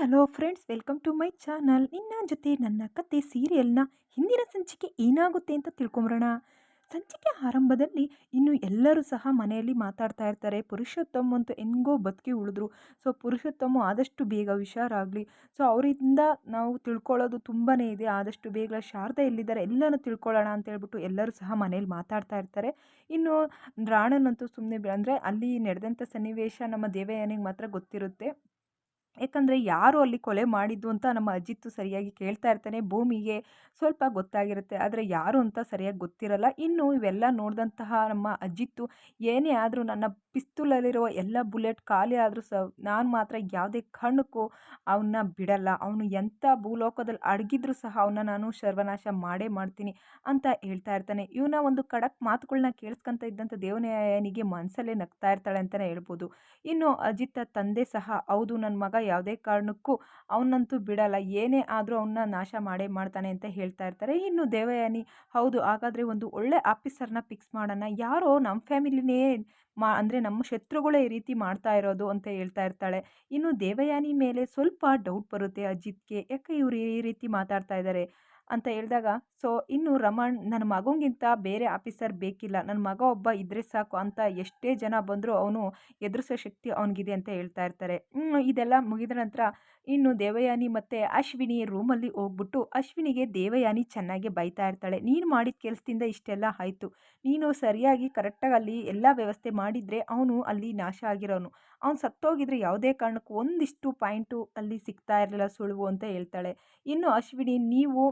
Hello friends, welcome to my channel. ನಿನ್ನ ಜೊತೆ ನನ್ನ ಕತೆ, ಸೀರಿಯಲ್ನ ಹಿಂದಿನ ಸಂಚಿಕೆ ಏನಾಗುತ್ತೆ ಅಂತ ತಿಳ್ಕೊಂಬರೋಣ. ಸಂಚಿಕೆ ಆರಂಭದಲ್ಲಿ ಇನ್ನು ಎಲ್ಲರೂ ಸಹ ಮನೆಯಲ್ಲಿ ಮಾತಾಡ್ತಾ ಇರ್ತಾರೆ. ಪುರುಷೋತ್ತಮ್ ಅಂತೂ ಹೆಂಗೋ ಬದುಕಿ ಉಳಿದ್ರು. ಸೊ, ಪುರುಷೋತ್ತಮ ಆದಷ್ಟು ಬೇಗ ಹುಷಾರಾಗಲಿ. ಸೊ, ಅವರಿಂದ ನಾವು ತಿಳ್ಕೊಳ್ಳೋದು ತುಂಬಾ ಇದೆ. ಆದಷ್ಟು ಬೇಗ ಶಾರದ ಎಲ್ಲಿದ್ದಾರೆ ಎಲ್ಲನೂ ತಿಳ್ಕೊಳ್ಳೋಣ ಅಂತ ಹೇಳ್ಬಿಟ್ಟು ಎಲ್ಲರೂ ಸಹ ಮನೇಲಿ ಮಾತಾಡ್ತಾ ಇರ್ತಾರೆ. ಇನ್ನು ರಾಣನಂತೂ ಸುಮ್ಮನೆ ಅಂದರೆ ಅಲ್ಲಿ ನಡೆದಂಥ ಸನ್ನಿವೇಶ ನಮ್ಮ ದೇವಯಾನಿಗೆ ಮಾತ್ರ ಗೊತ್ತಿರುತ್ತೆ. ಯಾಕಂದರೆ ಯಾರು ಅಲ್ಲಿ ಕೊಲೆ ಮಾಡಿದ್ದು ಅಂತ ನಮ್ಮ ಅಜಿತ್ತು ಸರಿಯಾಗಿ ಕೇಳ್ತಾ ಇರ್ತಾನೆ ಭೂಮಿಗೆ ಸ್ವಲ್ಪ ಗೊತ್ತಾಗಿರುತ್ತೆ, ಆದರೆ ಯಾರು ಅಂತ ಸರಿಯಾಗಿ ಗೊತ್ತಿರಲ್ಲ. ಇನ್ನು ಇವೆಲ್ಲ ನೋಡಿದಂತಹ ನಮ್ಮ ಅಜಿತ್ತು, ಏನೇ ಆದರೂ ನನ್ನ ಪಿಸ್ತೂಲಲ್ಲಿರುವ ಎಲ್ಲ ಬುಲೆಟ್ ಖಾಲಿ ಆದರೂ ಸ, ನಾನು ಮಾತ್ರ ಯಾವುದೇ ಕಣ್ಣಕ್ಕೂ ಅವನ್ನ ಬಿಡಲ್ಲ. ಅವನು ಎಂಥ ಭೂಲೋಕದಲ್ಲಿ ಅಡಗಿದ್ರೂ ಸಹ ಅವನ್ನ ನಾನು ಸರ್ವನಾಶ ಮಾಡೇ ಮಾಡ್ತೀನಿ ಅಂತ ಹೇಳ್ತಾ ಇರ್ತಾನೆ. ಇವನ ಒಂದು ಕಡಕ್ ಮಾತುಗಳನ್ನ ಕೇಳಿಸ್ಕೊಂತ ಇದ್ದಂಥ ದೇವನಾಯನಿಗೆ ಮನಸ್ಸಲ್ಲೇ ನಗ್ತಾ ಇರ್ತಾಳೆ ಅಂತಲೇ ಹೇಳ್ಬೋದು. ಇನ್ನು ಅಜಿತ್ತ ತಂದೆ ಸಹ, ಹೌದು ನನ್ನ ಮಗ ಯಾವುದೇ ಕಾರಣಕ್ಕೂ ಅವನಂತೂ ಬಿಡಲ್ಲ. ಏನೇ ಆದರೂ ಅವನ್ನ ನಾಶ ಮಾಡೇ ಮಾಡ್ತಾನೆ ಅಂತ ಹೇಳ್ತಾ ಇರ್ತಾರೆ. ಇನ್ನು ದೇವಯಾನಿ, ಹೌದು, ಹಾಗಾದರೆ ಒಂದು ಒಳ್ಳೆ ಆಫೀಸರ್ನ ಫಿಕ್ಸ್ ಮಾಡೋಣ. ಯಾರೋ ನಮ್ಮ ಫ್ಯಾಮಿಲಿನೇ ಮಾ, ಅಂದರೆ ನಮ್ಮ ಶತ್ರುಗಳೇ ಈ ರೀತಿ ಮಾಡ್ತಾ ಇರೋದು ಅಂತ ಹೇಳ್ತಾ ಇರ್ತಾಳೆ. ಇನ್ನು ದೇವಯಾನಿ ಮೇಲೆ ಸ್ವಲ್ಪ ಡೌಟ್ ಬರುತ್ತೆ ಅಜಿತ್ಗೆ. ಯಾಕೆ ಇವರು ಈ ರೀತಿ ಮಾತಾಡ್ತಾ ಇದ್ದಾರೆ? ಅಂತ ಹೇಳಿದಾಗ, ಸೊ, ಇನ್ನು ರಮಣ್ ನನ್ನ ಮಗನಿಗಿಂತ ಬೇರೆ ಆಫೀಸರ್ ಬೇಕಿಲ್ಲ. ನನ್ನ ಮಗ ಒಬ್ಬ ಇದ್ದರೆ ಸಾಕು ಅಂತ ಎಷ್ಟೇ ಜನ ಬಂದರೂ ಅವನು ಎದುರಿಸೋ ಶಕ್ತಿ ಅವನಿಗಿದೆ ಅಂತ ಹೇಳ್ತಾ ಇರ್ತಾರೆ. ಇದೆಲ್ಲ ಮುಗಿದ ನಂತರ ಇನ್ನು ದೇವಯಾನಿ ಮತ್ತು ಅಶ್ವಿನಿ ರೂಮಲ್ಲಿ ಹೋಗ್ಬಿಟ್ಟು ಅಶ್ವಿನಿಗೆ ದೇವಯಾನಿ ಚೆನ್ನಾಗಿ ಬೈತಾ ಇರ್ತಾಳೆ. ನೀನು ಮಾಡಿದ ಕೆಲಸದಿಂದ ಇಷ್ಟೆಲ್ಲ ಆಯಿತು. ನೀನು ಸರಿಯಾಗಿ ಕರೆಕ್ಟಾಗಿ ಅಲ್ಲಿ ಎಲ್ಲ ವ್ಯವಸ್ಥೆ ಮಾಡಿದರೆ ಅವನು ಅಲ್ಲಿ ನಾಶ ಆಗಿರೋನು. ಅವ್ನು ಸತ್ತೋಗಿದ್ರೆ ಯಾವುದೇ ಕಾರಣಕ್ಕೂ ಒಂದಿಷ್ಟು ಪಾಯಿಂಟು ಅಲ್ಲಿ ಸಿಗ್ತಾ ಇರಲಿಲ್ಲ ಸುಳುವು, ಅಂತ ಹೇಳ್ತಾಳೆ. ಇನ್ನು ಅಶ್ವಿನಿ, ನೀವು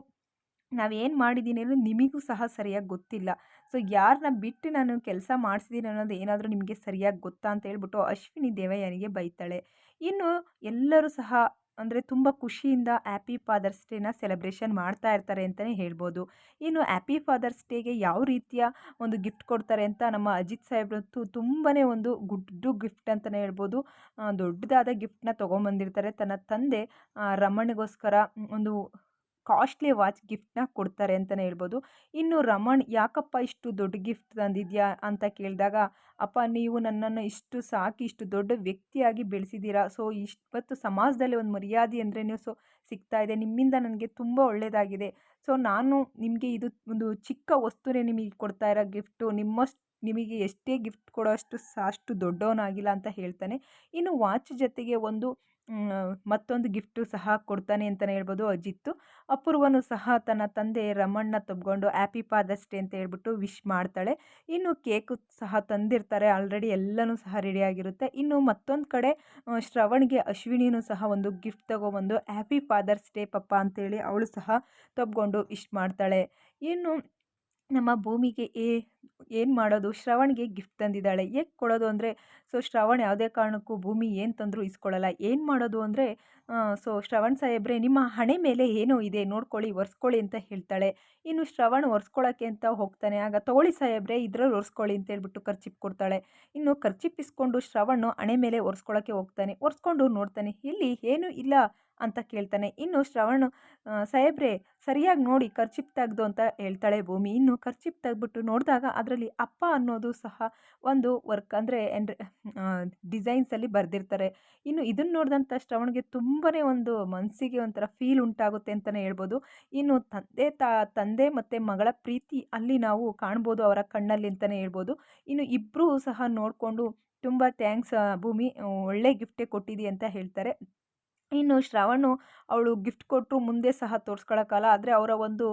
ನಾವೇನು ಮಾಡಿದ್ದೀನಿ ಅಂದರೆ ನಿಮಗೂ ಸಹ ಸರಿಯಾಗಿ ಗೊತ್ತಿಲ್ಲ. ಸೊ ಯಾರನ್ನ ಬಿಟ್ಟು ನಾನು ಕೆಲಸ ಮಾಡಿಸಿದ್ದೀನಿ ಅನ್ನೋದು ಏನಾದರೂ ನಿಮಗೆ ಸರಿಯಾಗಿ ಗೊತ್ತಾ ಅಂತ ಹೇಳ್ಬಿಟ್ಟು ಅಶ್ವಿನಿ ದೇವಯ್ಯನಿಗೆ ಬೈತಾಳೆ. ಇನ್ನು ಎಲ್ಲರೂ ಸಹ ಅಂದರೆ ತುಂಬ ಖುಷಿಯಿಂದ ಹ್ಯಾಪಿ ಫಾದರ್ಸ್ ಡೇನ ಸೆಲೆಬ್ರೇಷನ್ ಮಾಡ್ತಾ ಇರ್ತಾರೆ ಅಂತಲೇ ಹೇಳ್ಬೋದು. ಇನ್ನು ಹ್ಯಾಪಿ ಫಾದರ್ಸ್ ಡೇಗೆ ಯಾವ ರೀತಿಯ ಒಂದು ಗಿಫ್ಟ್ ಕೊಡ್ತಾರೆ ಅಂತ ನಮ್ಮ ಅಜಿತ್ ಸಾಹೇಬ್ರಂತೂ ತುಂಬಾ ಒಂದು ಗುಡ್ಡು ಗಿಫ್ಟ್ ಅಂತಲೇ ಹೇಳ್ಬೋದು. ದೊಡ್ಡದಾದ ಗಿಫ್ಟನ್ನ ತೊಗೊಂಬಂದಿರ್ತಾರೆ. ತನ್ನ ತಂದೆ ರಮಣಿಗೋಸ್ಕರ ಒಂದು ಕಾಸ್ಟ್ಲಿ ವಾಚ್ ಗಿಫ್ಟ್ನ ಕೊಡ್ತಾರೆ ಅಂತಲೇ ಹೇಳ್ಬೋದು. ಇನ್ನು ರಮಣ್, ಯಾಕಪ್ಪ ಇಷ್ಟು ದೊಡ್ಡ ಗಿಫ್ಟ್ ತಂದಿದ್ಯಾ? ಅಂತ ಕೇಳಿದಾಗ, ಅಪ್ಪ, ನೀವು ನನ್ನನ್ನು ಇಷ್ಟು ಸಾಕಿ, ಇಷ್ಟು ದೊಡ್ಡ ವ್ಯಕ್ತಿಯಾಗಿ ಬೆಳೆಸಿದ್ದೀರಾ? ಸೊ ಇಷ್ಟು ಸಮಾಜದಲ್ಲಿ ಒಂದು ಮರ್ಯಾದೆ ಅಂದರೆ ನೀವು ಸೊ, ಸಿಗ್ತಾ ಇದೆ. ನಿಮ್ಮಿಂದ ನನಗೆ ತುಂಬ ಒಳ್ಳೆಯದಾಗಿದೆ ಸೊ, ನಾನು ನಿಮಗೆ ಇದು ಒಂದು ಚಿಕ್ಕ ವಸ್ತುನೇ ನಿಮಗೆ ಕೊಡ್ತಾ ಇರೋ ಗಿಫ್ಟು. ನಿಮ್ಮಷ್ಟು ನಿಮಗೆ ಎಷ್ಟೇ ಗಿಫ್ಟ್ ಕೊಡೋ ಅಷ್ಟು ಅಷ್ಟು ದೊಡ್ಡವನಾಗಿಲ್ಲ ಅಂತ ಹೇಳ್ತಾನೆ. ಇನ್ನು ವಾಚ್ ಜೊತೆಗೆ ಒಂದು ಮತ್ತೊಂದು ಗಿಫ್ಟು ಸಹ ಕೊಡ್ತಾನೆ ಅಂತಲೇ ಹೇಳ್ಬೋದು ಅಜಿತ್ತು. ಅಪೂರ್ವನು ಸಹ ತನ್ನ ತಂದೆ ರಮಣ್ಣ ತಬ್ಕೊಂಡು ಹ್ಯಾಪಿ ಫಾದರ್ಸ್ ಡೇ ಅಂತ ಹೇಳ್ಬಿಟ್ಟು ವಿಶ್ ಮಾಡ್ತಾಳೆ. ಇನ್ನು ಕೇಕು ಸಹ ತಂದಿರ್ತಾರೆ. ಆಲ್ರೆಡಿ ಎಲ್ಲನೂ ಸಹ ರೆಡಿಯಾಗಿರುತ್ತೆ ಇನ್ನು ಮತ್ತೊಂದು ಕಡೆ ಶ್ರವಣ್ಗೆ ಅಶ್ವಿನಿನೂ ಸಹ ಒಂದು ಗಿಫ್ಟ್ ತಗೊಬಂದು ಹ್ಯಾಪಿ ಫಾದರ್ಸ್ ಡೇ ಪಪ್ಪ ಅಂತೇಳಿ ಅವಳು ಸಹ ತಬ್ಕೊಂಡು ವಿಶ್ ಮಾಡ್ತಾಳೆ. ಇನ್ನು ನಮ್ಮ ಭೂಮಿಗೆ ಏ, ಏನು ಮಾಡೋದು? ಶ್ರವಣ್ಗೆ ಗಿಫ್ಟ್ ತಂದಿದ್ದಾಳೆ. ಏಕೆ ಕೊಡೋದು ಅಂದರೆ ಸೊ ಶ್ರವಣ್ ಯಾವುದೇ ಕಾರಣಕ್ಕೂ ಭೂಮಿ ಏನು ತಂದರೂ ಇಸ್ಕೊಳ್ಳಲ್ಲ ಏನು ಮಾಡೋದು ಅಂದರೆ ಸೊ ಶ್ರವಣ್ ಸಾಹೇಬ್ರೆ, ನಿಮ್ಮ ಹಣೆ ಮೇಲೆ ಏನೋ ಇದೆ, ನೋಡ್ಕೊಳ್ಳಿ, ಒರೆಸ್ಕೊಳ್ಳಿ ಅಂತ ಹೇಳ್ತಾಳೆ. ಇನ್ನು ಶ್ರವಣ್ ಒರೆಸ್ಕೊಳ್ಳೋಕ್ಕೆ ಅಂತ ಹೋಗ್ತಾನೆ. ಆಗ ತಗೊಳ್ಳಿ ಸಾಹೇಬ್ರೆ, ಇದ್ರಲ್ಲಿ ಒರೆಸ್ಕೊಳ್ಳಿ ಅಂತ ಹೇಳ್ಬಿಟ್ಟು ಖರ್ಚಿಪ್ ಕೊಡ್ತಾಳೆ. ಇನ್ನು ಖರ್ಚಿಪ್ಪಿಸ್ಕೊಂಡು ಶ್ರವಣ್ ಹಣೆ ಮೇಲೆ ಒರೆಸ್ಕೊಳ್ಳೋಕ್ಕೆ ಹೋಗ್ತಾನೆ. ಒರೆಸ್ಕೊಂಡು ನೋಡ್ತಾನೆ. ಇಲ್ಲಿ ಏನೂ ಇಲ್ಲ. ಅಂತ ಕೇಳ್ತಾನೆ. ಇನ್ನು ಶ್ರವಣ್ ಸಾಹೇಬ್ರೆ, ಸರಿಯಾಗಿ ನೋಡಿ ಖರ್ಚಿಪ್ ತೆಗ್ದು ಅಂತ ಹೇಳ್ತಾಳೆ ಭೂಮಿ. ಇನ್ನು ಖರ್ಚಿಪ್ ತೆಗ್ಬಿಟ್ಟು ನೋಡಿದಾಗ ಅದರಲ್ಲಿ ಅಪ್ಪ ಅನ್ನೋದು ಸಹ ಒಂದು ವರ್ಕ್ ಅಂದರೆ ಡಿಸೈನ್ಸ್ ಡಿಸೈನ್ಸಲ್ಲಿ ಬರೆದಿರ್ತಾರೆ. ಇನ್ನು ಇದನ್ನು ನೋಡಿದಂಥ ಶ್ರವಣ್ಗೆ ತುಂಬಾ ಒಂದು ಮನಸ್ಸಿಗೆ ಒಂಥರ ಫೀಲ್ ಉಂಟಾಗುತ್ತೆ ಅಂತಲೇ ಹೇಳ್ಬೋದು. ಇನ್ನು ತಂದೆ, ತಾ, ತಂದೆ ಮತ್ತು ಮಗಳ ಪ್ರೀತಿ ಅಲ್ಲಿ ನಾವು ಕಾಣ್ಬೋದು ಅವರ ಕಣ್ಣಲ್ಲಿ ಅಂತಲೇ ಹೇಳ್ಬೋದು. ಇನ್ನು ಇಬ್ಬರೂ ಸಹ ನೋಡಿಕೊಂಡು ತುಂಬ ಥ್ಯಾಂಕ್ಸ್ ಭೂಮಿ, ಒಳ್ಳೆ ಗಿಫ್ಟೇ ಕೊಟ್ಟಿದ್ದೀ ಅಂತ ಹೇಳ್ತಾರೆ. ಇನ್ನು ಶ್ರವಣು ಅವಳು ಗಿಫ್ಟ್ ಕೊಟ್ಟರು ಮುಂದೆ ಸಹ ತೋರಿಸ್ಕೊಳಕ್ಕಲ್ಲ ಆದರೆ ಅವರ ಒಂದು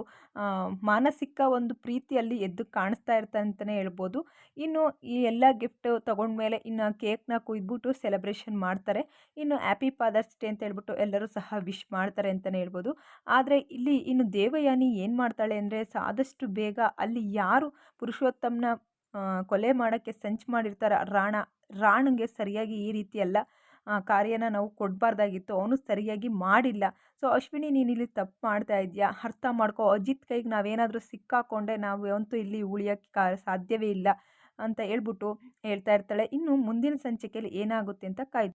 ಮಾನಸಿಕ ಒಂದು ಪ್ರೀತಿಯಲ್ಲಿ ಎದ್ದು ಕಾಣಿಸ್ತಾ ಇರ್ತಾರೆ ಅಂತಲೇ ಹೇಳ್ಬೋದು. ಇನ್ನು ಈ ಎಲ್ಲ ಗಿಫ್ಟ್ ತೊಗೊಂಡ್ಮೇಲೆ ಇನ್ನು ಕೇಕ್ನ ಕುಯ್ದುಬಿಟ್ಟು ಸೆಲೆಬ್ರೇಷನ್ ಮಾಡ್ತಾರೆ. ಇನ್ನು ಹ್ಯಾಪಿ ಫಾದರ್ಸ್ ಡೇ ಅಂತ ಹೇಳ್ಬಿಟ್ಟು ಎಲ್ಲರೂ ಸಹ ವಿಶ್ ಮಾಡ್ತಾರೆ ಅಂತಲೇ ಹೇಳ್ಬೋದು. ಆದರೆ ಇಲ್ಲಿ ಇನ್ನು ದೇವಯಾನಿ ಏನು ಮಾಡ್ತಾಳೆ ಅಂದರೆ ಆದಷ್ಟು ಬೇಗ ಅಲ್ಲಿ ಯಾರು ಪುರುಷೋತ್ತಮನ ಕೊಲೆ ಮಾಡೋಕ್ಕೆ ಸಂಚು ಮಾಡಿರ್ತಾರೆ ರಾಣ, ರಾಣಂಗೆ ಸರಿಯಾಗಿ ಈ ರೀತಿ ಎಲ್ಲ ಕಾರ್ಯನ ನಾವು ಕೊಡಬಾರ್ದಾಗಿತ್ತು, ಅವನು ಸರಿಯಾಗಿ ಮಾಡಿಲ್ಲ. ಸೊ ಅಶ್ವಿನಿ, ನೀನು ಇಲ್ಲಿ ತಪ್ಪು ಮಾಡ್ತಾ ಇದೆಯಾ ಅರ್ಥ ಮಾಡ್ಕೋ. ಅಜಿತ್ ಕೈಗೆ ನಾವೇನಾದರೂ ಸಿಕ್ಕಾಕೊಂಡೆ ನಾವು ಅಂತೂ ಇಲ್ಲಿ ಉಳಿಯೋಕ್ಕೆ ಸಾಧ್ಯವೇ ಇಲ್ಲ ಅಂತ ಹೇಳ್ಬಿಟ್ಟು ಹೇಳ್ತಾ ಇರ್ತಾಳೆ. ಇನ್ನು ಮುಂದಿನ ಸಂಚಿಕೆಯಲ್ಲಿ ಏನಾಗುತ್ತೆ ಅಂತ ಕಾಯ್ದು